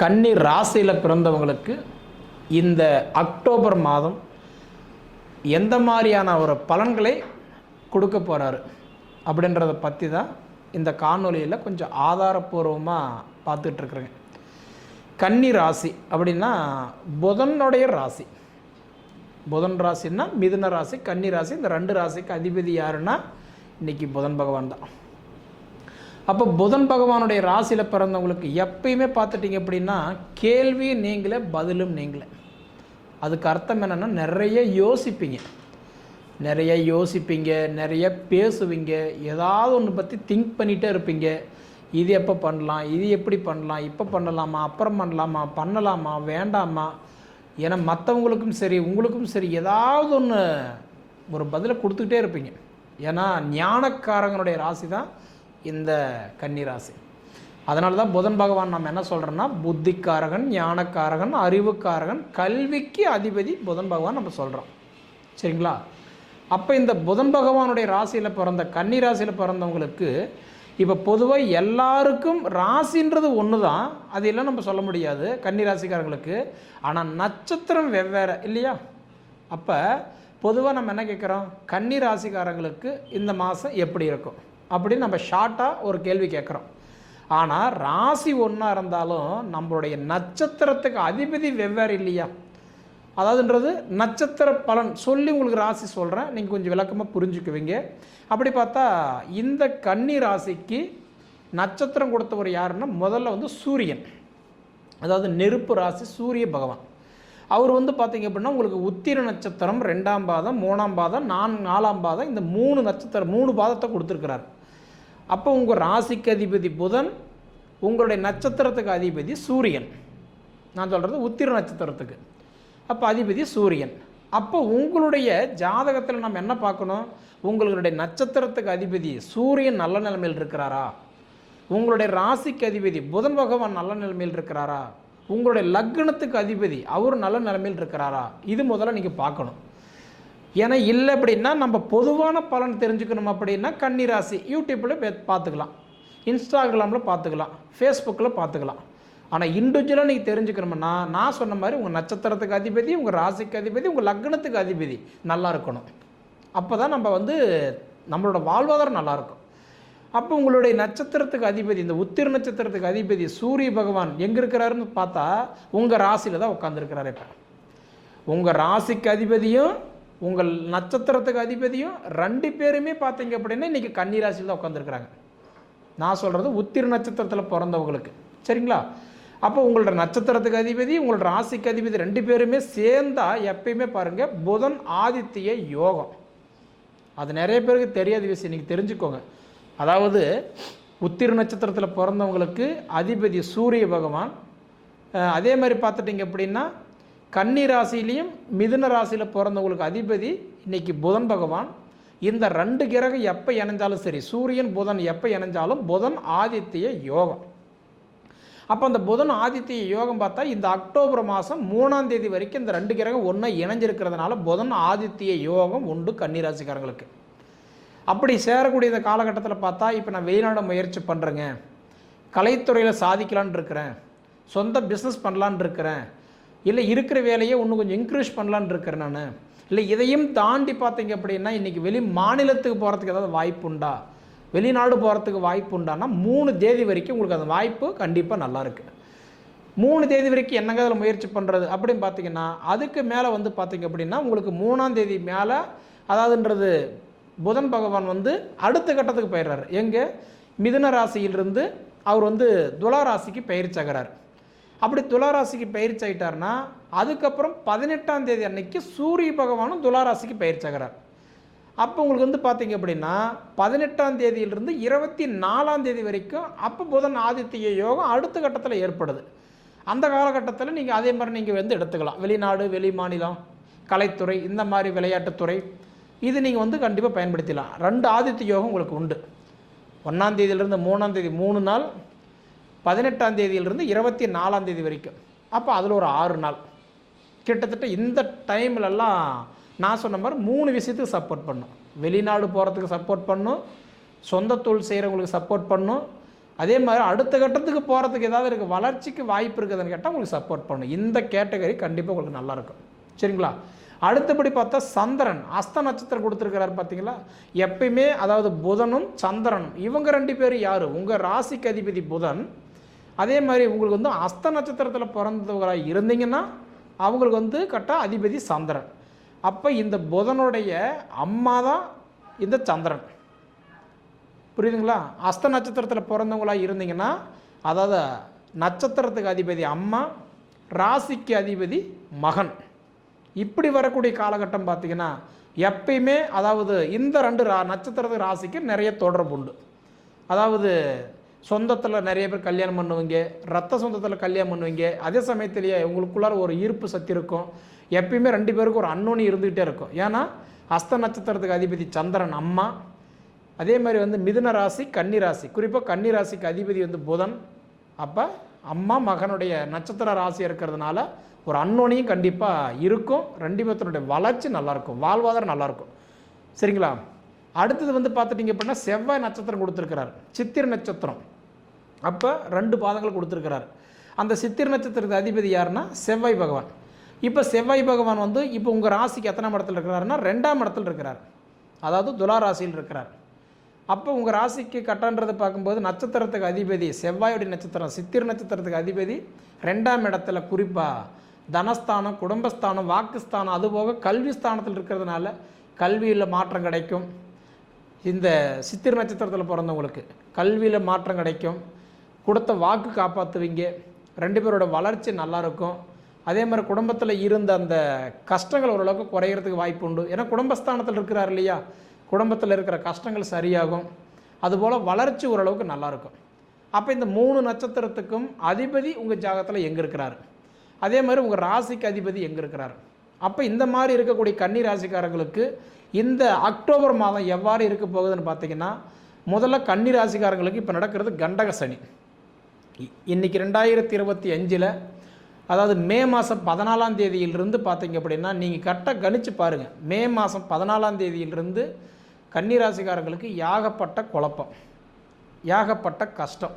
கன்னி ராசியில் பிறந்தவங்களுக்கு இந்த அக்டோபர் மாதம் எந்த மாதிரியான ஒரு பலன்களை கொடுக்க போகிறாரு அப்படின்றத பற்றி தான் இந்த காணொலியில் கொஞ்சம் ஆதாரபூர்வமாக பார்த்துட்ருக்குறேங்க கன்னி ராசி அப்படின்னா புதனுடைய ராசி. புதன் ராசின்னா மிதுன ராசி கன்னி ராசி இந்த ரெண்டு ராசிக்கு அதிபதி யாருன்னா இன்றைக்கி புதன் பகவான் தான். அப்போ புதன் பகவானுடைய ராசியில் பிறந்தவங்களுக்கு எப்பயுமே பார்த்துட்டிங்க அப்படின்னா கேள்வியும் நீங்களே பதிலும் நீங்களே. அதுக்கு அர்த்தம் என்னென்னா நிறைய யோசிப்பீங்க. நிறைய யோசிப்பீங்க நிறைய பேசுவீங்க ஏதாவது ஒன்று பற்றி திங்க் பண்ணிகிட்டே இருப்பீங்க. இது எப்போ பண்ணலாம் இது எப்படி பண்ணலாம் இப்போ பண்ணலாமா அப்புறம் பண்ணலாமா பண்ணலாமா வேண்டாமா? ஏன்னா மற்றவங்களுக்கும் சரி உங்களுக்கும் சரி ஏதாவது ஒன்று ஒரு பதிலை கொடுத்துக்கிட்டே இருப்பீங்க. ஏன்னா ஞானக்காரங்களுடைய ராசி தான் இந்த கன்னி ராசி அதனால தான் புதன் பகவான் நம்ம என்ன சொல்கிறோன்னா புத்திக்காரகன் ஞானக்காரகன் அறிவுக்காரகன் கல்விக்கு அதிபதி புதன் பகவான் நம்ம சொல்கிறோம் சரிங்களா? அப்போ இந்த புதன் பகவானுடைய ராசியில் பிறந்த கன்னி ராசியில் பிறந்தவங்களுக்கு இப்போ பொதுவாக எல்லாருக்கும் ராசின்றது ஒன்று தான் அது நம்ம சொல்ல முடியாது கன்னி ராசிக்காரங்களுக்கு ஆனால் நட்சத்திரம் வெவ்வேறு இல்லையா? அப்போ பொதுவாக நம்ம என்ன கேட்குறோம்? கன்னி ராசிக்காரங்களுக்கு இந்த மாதம் எப்படி இருக்கும்? அப்படின்னு நம்ம ஷார்ட்டாக ஒரு கேள்வி கேட்குறோம் ஆனால் ராசி ஒன்றா இருந்தாலும் நம்மளுடைய நட்சத்திரத்துக்கு அதிபதி வெவ்வேறு இல்லையா? அதாவதுன்றது நட்சத்திர பலன். சொல்லி உங்களுக்கு ராசி சொல்கிறேன் நீங்கள் கொஞ்சம் விளக்கமாக புரிஞ்சுக்குவீங்க. அப்படி பார்த்தா இந்த கன்னி ராசிக்கு நட்சத்திரம் கொடுத்தவர் யாருன்னா முதல்ல வந்து சூரியன். அதாவது நெருப்பு ராசி சூரிய பகவான். அவர் வந்து பார்த்தீங்க அப்படின்னா உங்களுக்கு உத்திர நட்சத்திரம் ரெண்டாம் பாதம் மூணாம் பாதம் நான் நாலாம் பாதம் இந்த மூணு நட்சத்திரம் மூணு பாதத்தை கொடுத்துருக்கிறார். அப்போ உங்கள் ராசிக்கு அதிபதி புதன் உங்களுடைய நட்சத்திரத்துக்கு அதிபதி சூரியன். நான் சொல்கிறது உத்திர நட்சத்திரத்துக்கு. அப்போ அதிபதி சூரியன். அப்போ உங்களுடைய ஜாதகத்தில் நம்ம என்ன பார்க்கணும்? உங்களுடைய நட்சத்திரத்துக்கு அதிபதி சூரியன் நல்ல நிலைமையில் இருக்கிறாரா? உங்களுடைய ராசிக்கு அதிபதி புதன் பகவான் நல்ல நிலைமையில் இருக்கிறாரா? உங்களுடைய லக்னத்துக்கு அதிபதி அவர் நல்ல நிலைமையில் இருக்கிறாரா? இது முதல்ல நீங்கள் பார்க்கணும். ஏன்னா இல்லை அப்படின்னா நம்ம பொதுவான பலன் தெரிஞ்சுக்கணும் அப்படின்னா கன்னிராசி யூடியூப்பில் பார்த்துக்கலாம். இன்ஸ்டாகிராமில் பார்த்துக்கலாம். ஃபேஸ்புக்கில் பார்த்துக்கலாம். ஆனால் இண்டிவிஜுவலாக நீங்கள் தெரிஞ்சுக்கணும்னா நான் சொன்ன மாதிரி உங்கள் நட்சத்திரத்துக்கு அதிபதி உங்கள் ராசிக்கு அதிபதி உங்கள் லக்னத்துக்கு அதிபதி நல்லா இருக்கணும். அப்போ தான் நம்ம வந்து நம்மளோட வாழ்வாதாரம் நல்லாயிருக்கும் அப்போ உங்களுடைய நட்சத்திரத்துக்கு அதிபதி இந்த உத்திர நட்சத்திரத்துக்கு அதிபதி சூரிய பகவான் எங்கே இருக்கிறாருன்னு பார்த்தா உங்கள் ராசியில் தான் உட்காந்துருக்கிறாரு இப்போ. உங்கள் ராசிக்கு அதிபதியும் உங்கள் நட்சத்திரத்துக்கு அதிபதியும் ரெண்டு பேருமே பார்த்தீங்க அப்படின்னா இன்றைக்கி கன்னி ராசியில் தான் உட்காந்துருக்குறாங்க நான் சொல்கிறது உத்திர நட்சத்திரத்தில் பிறந்தவங்களுக்கு. சரிங்களா? அப்போ உங்களோட நட்சத்திரத்துக்கு அதிபதி உங்களோட ராசிக்கு அதிபதி ரெண்டு பேருமே சேர்ந்தால் எப்பயுமே பாருங்கள் புதன் ஆதித்ய யோகம். அது நிறைய பேருக்கு தெரியாத விஷயம் நீங்கள் தெரிஞ்சுக்கோங்க. அதாவது உத்திர நட்சத்திரத்தில் பிறந்தவங்களுக்கு அதிபதி சூரிய பகவான் அதே மாதிரி பார்த்துட்டிங்க அப்படின்னா கன்னி ராசிலையும் மிதுன ராசியில் பிறந்தவங்களுக்கு அதிபதி இன்னைக்கு புதன் பகவான். இந்த ரெண்டு கிரகம் எப்போ இணைஞ்சாலும் சரி சூரியன் புதன் எப்போ இணைஞ்சாலும் புதன் ஆதித்ய யோகம். அப்போ அந்த புதன் ஆதித்ய யோகம் பார்த்தா இந்த அக்டோபர் மாதம் மூணாம் தேதி வரைக்கும் இந்த ரெண்டு கிரகம் ஒன்றா இணைஞ்சிருக்கிறதுனால புதன் ஆதித்ய யோகம் உண்டு கன்னிராசிக்காரங்களுக்கு அப்படி சேரக்கூடிய இந்த காலகட்டத்தில் பார்த்தா இப்போ நான் வெளிநாடு முயற்சி பண்ணுறேங்க கலைத்துறையில் சாதிக்கலான் இருக்கிறேன். சொந்த பிஸ்னஸ் பண்ணலான் இருக்கிறேன். இல்லை இருக்கிற வேலையை இன்னும் கொஞ்சம் இன்க்ரீஸ் பண்ணலான் இருக்கிறேன் நான். இல்லை இதையும் தாண்டி பார்த்தீங்க அப்படின்னா இன்றைக்கி வெளி மாநிலத்துக்கு போகிறதுக்கு ஏதாவது வாய்ப்பு உண்டா? வெளிநாடு போகிறதுக்கு வாய்ப்பு உண்டானா மூணு தேதி வரைக்கும் உங்களுக்கு அந்த வாய்ப்பு கண்டிப்பாக நல்லாயிருக்கு மூணு தேதி வரைக்கும் என்னங்க அதில் முயற்சி பண்ணுறது அப்படின்னு பார்த்தீங்கன்னா அதுக்கு மேலே வந்து பார்த்தீங்க அப்படின்னா உங்களுக்கு மூணாம் தேதி மேலே அதாவதுன்றது புதன் பகவான் வந்து அடுத்த கட்டத்துக்கு போயிடுறாரு. எங்கே? மிதுன ராசியிலிருந்து அவர் வந்து துலா ராசிக்கு பயிற்சியாகிறார் அப்படி துளாராசிக்கு பயிற்சி ஆகிட்டார்னா அதுக்கப்புறம் பதினெட்டாம் தேதி அன்னைக்கு சூரிய பகவானும் துளாராசிக்கு பயிற்சி பயிற்சியாகிறார் அப்போ உங்களுக்கு வந்து பார்த்தீங்க அப்படின்னா பதினெட்டாம் தேதியிலிருந்து இருபத்தி நாலாம் தேதி வரைக்கும் அப்போ புதன் ஆதித்ய யோகம் அடுத்த கட்டத்தில் ஏற்படுது. அந்த காலகட்டத்தில் நீங்கள் அதே மாதிரி நீங்கள் வந்து எடுத்துக்கலாம். வெளிநாடு வெளி மாநிலம் கலைத்துறை இந்த மாதிரி விளையாட்டுத்துறை இது நீங்கள் வந்து கண்டிப்பாக பயன்படுத்திடலாம். ரெண்டு ஆதித்ய யோகம் உங்களுக்கு உண்டு. ஒன்றாம் தேதியிலிருந்து மூணாம் தேதி மூணு நாள் பதினெட்டாம் தேதியிலிருந்து இருபத்தி நாலாம் தேதி வரைக்கும். அப்போ அதில் ஒரு ஆறு நாள். கிட்டத்தட்ட இந்த டைம்லலாம் நான் சொன்ன மாதிரி மூணு விஷயத்துக்கு சப்போர்ட் பண்ணும். வெளிநாடு போகிறதுக்கு சப்போர்ட் பண்ணும். சொந்த தொழில் செய்கிறவங்களுக்கு சப்போர்ட் பண்ணும். அதே மாதிரி அடுத்த கட்டத்துக்கு போகிறதுக்கு ஏதாவது இருக்குது வளர்ச்சிக்கு வாய்ப்பு இருக்குதுன்னு கேட்டால் உங்களுக்கு சப்போர்ட் பண்ணும். இந்த கேட்டகரி கண்டிப்பாக உங்களுக்கு நல்லாயிருக்கும் சரிங்களா? அடுத்தபடி பார்த்தா சந்திரன் அஸ்த நட்சத்திரம் கொடுத்துருக்கிறார் பார்த்தீங்களா? எப்பயுமே அதாவது புதனும் சந்திரனும். இவங்க ரெண்டு பேரும் யார்? உங்கள் ராசிக்கு அதிபதி புதன். அதே மாதிரி உங்களுக்கு வந்து அஸ்த நட்சத்திரத்தில் பிறந்தவங்களாக இருந்தீங்கன்னா அவங்களுக்கு வந்து கரெக்டாக அதிபதி சந்திரன். அப்போ இந்த புதனுடைய அம்மா தான் இந்த சந்திரன். புரியுதுங்களா? அஸ்த நட்சத்திரத்தில் பிறந்தவங்களாக இருந்தீங்கன்னா அதாவது நட்சத்திரத்துக்கு அதிபதி அம்மா ராசிக்கு அதிபதி மகன். இப்படி வரக்கூடிய காலகட்டம் பார்த்தீங்கன்னா எப்பயுமே அதாவது இந்த ரெண்டு ரா நட்சத்திரத்து ராசிக்கு நிறைய தொடர்பு உண்டு. அதாவது சொந்தத்தில் நிறைய பேர் கல்யாணம் பண்ணுவீங்க ரத்த சொந்தத்தில் கல்யாணம் பண்ணுவீங்க அதே சமயத்திலேயே உங்களுக்குள்ளார ஒரு ஈர்ப்பு சக்தி இருக்கும். எப்பயுமே ரெண்டு பேருக்கும் ஒரு அன்னோனி இருந்துக்கிட்டே இருக்கும். ஏன்னா அஸ்த நட்சத்திரத்துக்கு அதிபதி சந்திரன் அம்மா. அதே மாதிரி வந்து மிதுன ராசி கன்னி ராசி. குறிப்பாக கன்னி ராசிக்கு அதிபதி வந்து புதன். அப்போ அம்மா மகனுடைய நட்சத்திர ராசி இருக்கிறதுனால ஒரு அன்னோனியும் கண்டிப்பாக இருக்கும். ரெண்டு பேர்த்தனுடைய வளர்ச்சி நல்லாயிருக்கும். வாழ்வாதாரம் நல்லாயிருக்கும். சரிங்களா? அடுத்தது வந்து பார்த்துட்டிங்க அப்படின்னா செவ்வாய் நட்சத்திரம் கொடுத்துருக்கிறார். சித்திர நட்சத்திரம். அப்போ ரெண்டு பாதங்கள் கொடுத்துருக்கிறார். அந்த சித்திர நட்சத்திரத்து அதிபதி யாருன்னா? செவ்வாய் பகவான். இப்போ செவ்வாய் பகவான் வந்து இப்போ உங்கள் ராசிக்கு எத்தனாம் இடத்துல இருக்கிறாருன்னா ரெண்டாம் இடத்துல இருக்கிறார். அதாவது துலா ராசியில் இருக்கிறார். அப்போ உங்கள் ராசிக்கு கட்டன்றது பார்க்கும்போது நட்சத்திரத்துக்கு அதிபதி செவ்வாயுடைய நட்சத்திரம் சித்திர நட்சத்திரத்துக்கு அதிபதி ரெண்டாம் இடத்துல குறிப்பாக தனஸ்தானம் குடும்பஸ்தானம் வாக்குஸ்தானம் அதுபோக கல்வி ஸ்தானத்தில் இருக்கிறதுனால கல்வியில் மாற்றம் கிடைக்கும். இந்த சித்திர நட்சத்திரத்தில் பிறந்தவங்களுக்கு கல்வியில் மாற்றம் கிடைக்கும். கொடுத்த வாக்கு காப்பாற்றுவீங்க ரெண்டு பேரோட வளர்ச்சி நல்லாயிருக்கும் அதே மாதிரி குடும்பத்தில் இருந்த அந்த கஷ்டங்கள் ஓரளவுக்கு குறையிறதுக்கு வாய்ப்பு உண்டு. ஏன்னா குடும்பஸ்தானத்தில் இருக்கிறார் இல்லையா? குடும்பத்தில் இருக்கிற கஷ்டங்கள் சரியாகும். அதுபோல் வளர்ச்சி ஓரளவுக்கு நல்லாயிருக்கும் அப்போ இந்த மூணு நட்சத்திரத்துக்கும் அதிபதி உங்கள் ஜாகத்தில் எங்கே இருக்கிறாரு? அதே மாதிரி உங்கள் ராசிக்கு அதிபதி எங்கே இருக்கிறார்? அப்போ இந்த மாதிரி இருக்கக்கூடிய கன்னி ராசிக்காரங்களுக்கு இந்த அக்டோபர் மாதம் எவ்வாறு இருக்க போகுதுன்னு பார்த்தீங்கன்னா முதல்ல கன்னி ராசிக்காரங்களுக்கு இப்போ நடக்கிறது கண்டக சனி. இன்றைக்கி இன்னைக்கு ரெண்டாயிரத்தி இருபத்தி அஞ்சில் அதாவது மே மாதம் பதினாலாம் தேதியிலிருந்து பார்த்தீங்க அப்படின்னா நீங்கள் கரெக்டாக கணிச்சு பாருங்கள் மே மாதம் பதினாலாம் தேதியிலிருந்து கன்னி ராசிக்காரங்களுக்கு யாகப்பட்ட குழப்பம் யாகப்பட்ட கஷ்டம்.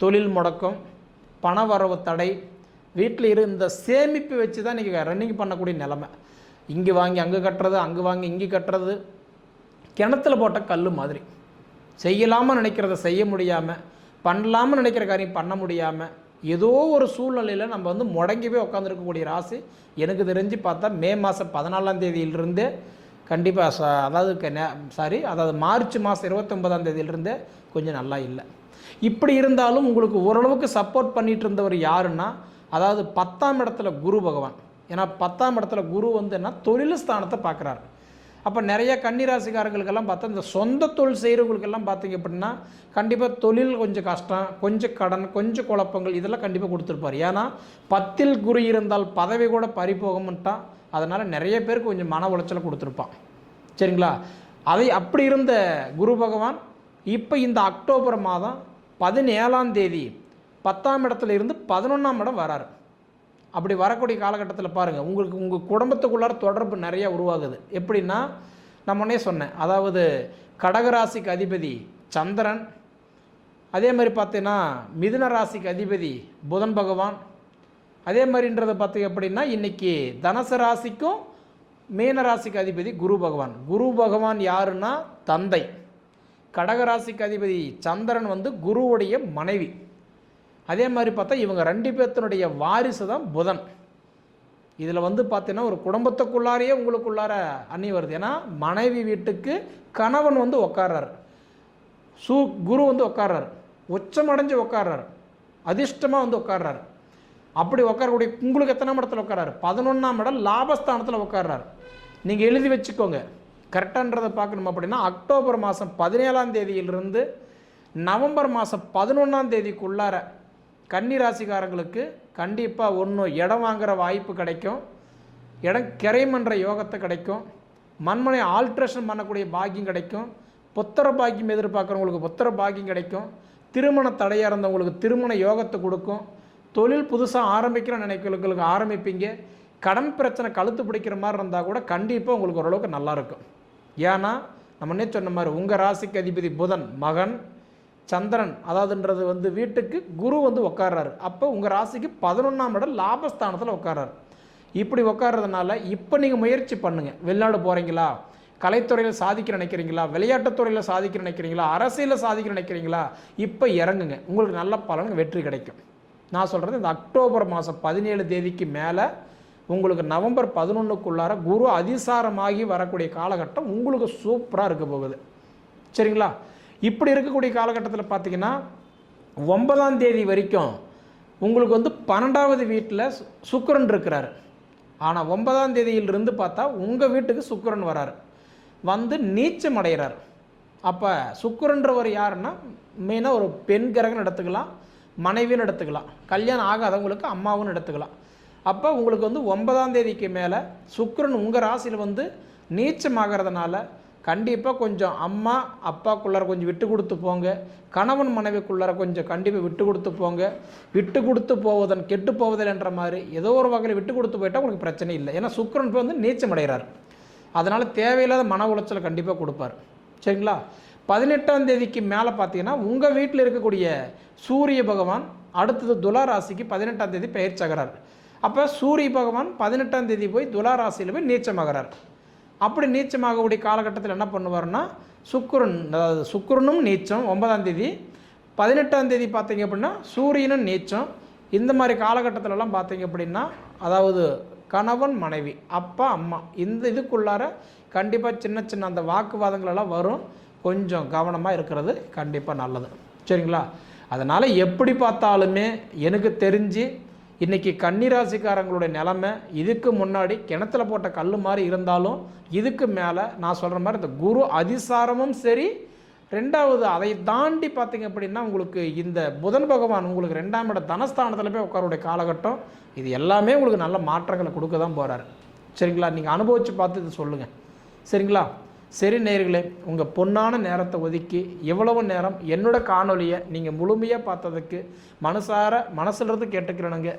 தொழில் முடக்கம் பணவரவு தடை வீட்டில் இருந்த சேமிப்பு வச்சு தான் இன்றைக்கி ரன்னிங் பண்ணக்கூடிய நிலமை. இங்கே வாங்கி அங்கே கட்டுறது அங்கே வாங்கி இங்கே கட்டுறது. கிணத்துல போட்ட கல் மாதிரி. செய்யலாமல் நினைக்கிறத செய்ய முடியாமல் பண்ணலாமல் நினைக்கிற காரியம் பண்ண முடியாமல் ஏதோ ஒரு சூழ்நிலையில் நம்ம வந்து முடங்கி போய் உட்காந்துருக்கக்கூடிய ராசி எனக்கு தெரிஞ்சு பார்த்தா மே மாதம் பதினாலாம் தேதியிலிருந்தே கண்டிப்பாக அதாவது சாரி அதாவது மார்ச் மாதம் இருபத்தொன்பதாம் தேதியிலிருந்தே கொஞ்சம் நல்லா இல்லை. இப்படி இருந்தாலும் உங்களுக்கு ஓரளவுக்கு சப்போர்ட் பண்ணிகிட்டு இருந்தவர் யாருன்னா அதாவது பத்தாம் இடத்துல குரு பகவான். ஏன்னா பத்தாம் இடத்துல குரு வந்து என்ன தொழில் ஸ்தானத்தை பார்க்குறாரு. அப்போ நிறைய கன்னிராசிக்காரங்களுக்கெல்லாம் பார்த்தா இந்த சொந்த தொழில் செய்கிறவங்களுக்கெல்லாம் பார்த்தீங்க அப்படின்னா கண்டிப்பாக தொழில் கொஞ்சம் கஷ்டம் கொஞ்சம் கடன் கொஞ்சம் குழப்பங்கள் இதெல்லாம் கண்டிப்பாக கொடுத்துருப்பார். ஏன்னா பத்தில் குரு இருந்தால் பதவி கூட பறிபோகமுன்ட்டான் அதனால் நிறைய பேருக்கு கொஞ்சம் மன உளைச்சலை கொடுத்துருப்பான். சரிங்களா? அதை அப்படி இருந்த குரு பகவான் இப்போ இந்த அக்டோபர் மாதம் பதினேழாம் தேதி பத்தாம் இடத்துல இருந்து பதினொன்றாம் இடம் வராரு. அப்படி வரக்கூடிய காலகட்டத்தில் பாருங்கள் உங்களுக்கு உங்கள் குடும்பத்துக்குள்ளார தொடர்பு நிறையா உருவாகுது. எப்படின்னா நான் முன்னே சொன்னேன் அதாவது கடகராசிக்கு அதிபதி சந்திரன் அதே மாதிரி பார்த்தீங்கன்னா மிதுன ராசிக்கு அதிபதி புதன் பகவான் அதே மாதிரின்றது பார்த்தீங்க அப்படின்னா இன்றைக்கி தனுசு ராசிக்கும் மீன ராசிக்கு அதிபதி குரு பகவான். குரு பகவான் யாருன்னா தந்தை. கடகராசிக்கு அதிபதி சந்திரன் வந்து குருவுடைய மனைவி. அதே மாதிரி பார்த்தா இவங்க ரெண்டு பேர்த்தினுடைய வாரிசு தான் புதன். இதில் வந்து பார்த்தீங்கன்னா ஒரு குடும்பத்துக்குள்ளாரையே உங்களுக்குள்ளார அண்ணி வருது. ஏன்னா மனைவி வீட்டுக்கு கணவன் வந்து உட்கார்றாரு சூ குரு வந்து உட்கார்றாரு உச்சமடைஞ்சு உட்கார்றாரு அதிர்ஷ்டமாக வந்து உட்கார்றாரு அப்படி உட்காரக்கூடிய உங்களுக்கு எத்தனாம் இடத்துல உட்காராரு பதினொன்றாம் இடம் லாபஸ்தானத்தில் உட்கார்றாரு நீங்கள் எழுதி வச்சுக்கோங்க. கரெக்டான்றதை பார்க்கணும் அப்படின்னா அக்டோபர் மாதம் பதினேழாம் தேதியிலிருந்து நவம்பர் மாதம் பதினொன்றாம் தேதிக்குள்ளார கன்னி ராசிக்காரங்களுக்கு கண்டிப்பாக ஒன்று இடம் வாங்குகிற வாய்ப்பு கிடைக்கும். இடம் கிரைமன்ற யோகத்தை கிடைக்கும். மண்மனை ஆல்ட்ரேஷன் பண்ணக்கூடிய பாக்கியம் கிடைக்கும். புத்திர பாக்கியம் எதிர்பார்க்குறவங்களுக்கு புத்திர பாக்கியம் கிடைக்கும். திருமண தடையாக இருந்தவங்களுக்கு திருமண யோகத்தை கொடுக்கும். தொழில் புதுசாக ஆரம்பிக்கிற நினைக்கிறவங்களுக்கு ஆரம்பிப்பீங்க. கடன் பிரச்சனை கழுத்து பிடிக்கிற மாதிரி இருந்தால் கூட கண்டிப்பாக உங்களுக்கு ஓரளவுக்கு நல்லா இருக்கும். ஏன்னா நம்ம என்ன சொன்ன மாதிரி உங்கள் ராசிக்கு அதிபதி புதன் மகன். சந்திரன் அதாவதுன்றது வந்து வீட்டுக்கு குரு வந்து உட்கார்றாரு அப்போ உங்கள் ராசிக்கு பதினொன்றாம் இடம் லாபஸ்தானத்தில் உட்கார்றாரு இப்படி உட்கார்றதுனால இப்போ நீங்கள் முயற்சி பண்ணுங்கள் வெளிநாடு போகிறீங்களா கலைத்துறையில் சாதிக்க நினைக்கிறீங்களா? விளையாட்டுத்துறையில் சாதிக்க நினைக்கிறீங்களா? அரசியலில் சாதிக்க நினைக்கிறீங்களா? இப்போ இறங்குங்க. உங்களுக்கு நல்ல பலன் வெற்றி கிடைக்கும். நான் சொல்கிறது இந்த அக்டோபர் மாதம் பதினேழு தேதிக்கு மேலே உங்களுக்கு நவம்பர் பதினொன்றுக்குள்ளார குரு அதிசாரமாகி வரக்கூடிய காலகட்டம் உங்களுக்கு சூப்பராக இருக்க போகுது. சரிங்களா? இப்படி இருக்கக்கூடிய காலகட்டத்தில் பார்த்தீங்கன்னா ஒன்பதாம் தேதி வரைக்கும் உங்களுக்கு வந்து பன்னெண்டாவது வீட்டில் சுக்கரன் இருக்கிறார். ஆனால் ஒன்பதாம் தேதியிலிருந்து பார்த்தா உங்கள் வீட்டுக்கு சுக்கரன் வராரு. வந்து நீச்சம் அடைகிறார். அப்போ சுக்கரன்றவர் யாருன்னா மெயினாக ஒரு பெண் கிரகம்னு எடுத்துக்கலாம் மனைவின்னு எடுத்துக்கலாம். கல்யாணம் ஆகாதவங்களுக்கு அம்மாவும் எடுத்துக்கலாம். அப்போ உங்களுக்கு வந்து ஒன்பதாம் தேதிக்கு மேலே சுக்கரன் உங்கள் ராசியில் வந்து நீச்சமாகறதுனால கண்டிப்பாக கொஞ்சம் அம்மா அப்பாக்குள்ளார கொஞ்சம் விட்டு கொடுத்து போங்க. கணவன் மனைவிக்குள்ளார கொஞ்சம் கண்டிப்பாக விட்டு கொடுத்து போங்க. விட்டு கொடுத்து போவதன் கெட்டு போவதில் என்ற மாதிரி ஏதோ ஒரு வகையில் விட்டு கொடுத்து போயிட்டால் உங்களுக்கு பிரச்சனை இல்லை. ஏன்னா சுக்கிரன் இப்போ வந்து நீச்சம் அடைகிறார் அதனால் தேவையில்லாத மன உளைச்சலை கண்டிப்பாக கொடுப்பார். சரிங்களா? பதினெட்டாம் தேதிக்கு மேலே பார்த்தீங்கன்னா உங்கள் வீட்டில் இருக்கக்கூடிய சூரிய பகவான் அடுத்தது துலா ராசிக்கு பதினெட்டாம் தேதி பயிற்சியாகிறார் அப்போ சூரிய பகவான் பதினெட்டாம் தேதி போய் துலா ராசியில் போய் நீச்சமாகிறார். அப்படி நீச்சமாகக்கூடிய காலகட்டத்தில் என்ன பண்ணுவார்னா சுக்குரன் அதாவது சுக்குரனும் நீச்சம் ஒன்பதாம் தேதி. பதினெட்டாம் தேதி பார்த்தீங்க அப்படின்னா சூரியனும் நீச்சம். இந்த மாதிரி காலகட்டத்திலலாம் பார்த்தீங்க அப்படின்னா அதாவது கணவன் மனைவி அப்பா அம்மா இந்த இதுக்குள்ளார கண்டிப்பாக சின்ன சின்ன அந்த வாக்குவாதங்களெல்லாம் வரும். கொஞ்சம் கவனமாக இருக்கிறது கண்டிப்பாக நல்லது. சரிங்களா? அதனால் எப்படி பார்த்தாலுமே எனக்கு தெரிஞ்சு இன்றைக்கி கன்னிராசிக்காரங்களுடைய நிலமை இதுக்கு முன்னாடி கிணத்துல போட்ட கல் மாதிரி இருந்தாலும் இதுக்கு மேலே நான் சொல்கிற மாதிரி இந்த குரு அதிசாரமும் சரி ரெண்டாவது அதை தாண்டி பார்த்தீங்க அப்படின்னா உங்களுக்கு இந்த புதன் பகவான் உங்களுக்கு ரெண்டாம் இட தனஸ்தானத்தில் போய் உட்காருடைய காலகட்டம் இது எல்லாமே உங்களுக்கு நல்ல மாற்றங்களை கொடுக்க தான் போகிறாரு சரிங்களா? நீங்கள் அனுபவித்து பார்த்து இது சொல்லுங்கள் சரிங்களா? சரி நேர்களே உங்கள் பொன்னான நேரத்தை ஒதுக்கி எவ்வளவு நேரம் என்னோட காணொலியை நீங்கள் முழுமையாக பார்த்ததுக்கு மனசார மனசுலேருந்து கேட்டுக்கிறேனுங்க.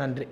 நன்றி.